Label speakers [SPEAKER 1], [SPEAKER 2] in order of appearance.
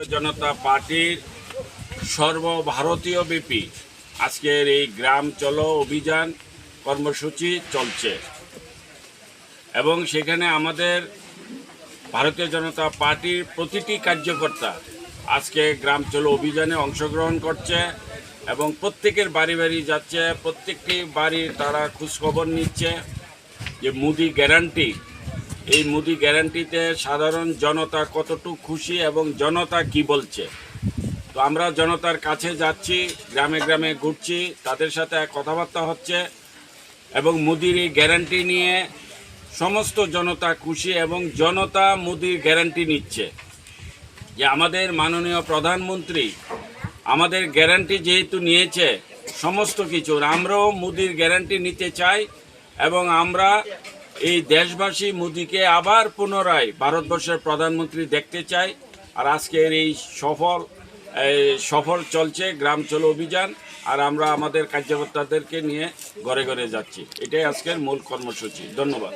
[SPEAKER 1] জনতা পার্টির সর্বভারতীয় ব্যাপী আজকের এই গ্রাম চলো অভিযান কর্মসূচি চলছে। এবং সেখানে আমাদের ভারতীয় জনতা পার্টির প্রতিটি কার্যকর্তা আজকে গ্রাম চলো অভিযানে অংশগ্রহণ করছে এবং প্রত্যেকের বাড়ি বাড়ি যাচ্ছে, প্রত্যেকটি বাড়ির তারা খোঁজখবর নিচ্ছে যে মুদি গ্যারান্টি এই মুদি গ্যারান্টিতে সাধারণ জনতা কতটুকু খুশি এবং জনতা কি বলছে? তো আমরা জনতার কাছে যাচ্ছি, গ্রামে গ্রামে ঘুরছি, তাদের সাথে কথাবার্তা হচ্ছে এবং মুদির এই গ্যারান্টি নিয়ে সমস্ত জনতা খুশি এবং জনতা মুদির গ্যারান্টি নিচ্ছে। যে আমাদের মাননীয় প্রধানমন্ত্রী আমাদের গ্যারান্টি যেহেতু নিয়েছে সমস্ত কিছুর আমরাও মুদির গ্যারান্টি নিতে চাই এবং আমরা এই দেশবাসী মোদীকে আবার পুনরায় ভারতবর্ষের প্রধানমন্ত্রী দেখতে চায়। আর আজকের এই সফল সফল চলছে গ্রাম চলো অভিযান। আর আমরা আমাদের কার্যকর্তাদেরকে নিয়ে ঘরে ঘরে যাচ্ছি। এটাই আজকের মূল কর্মসূচি। ধন্যবাদ।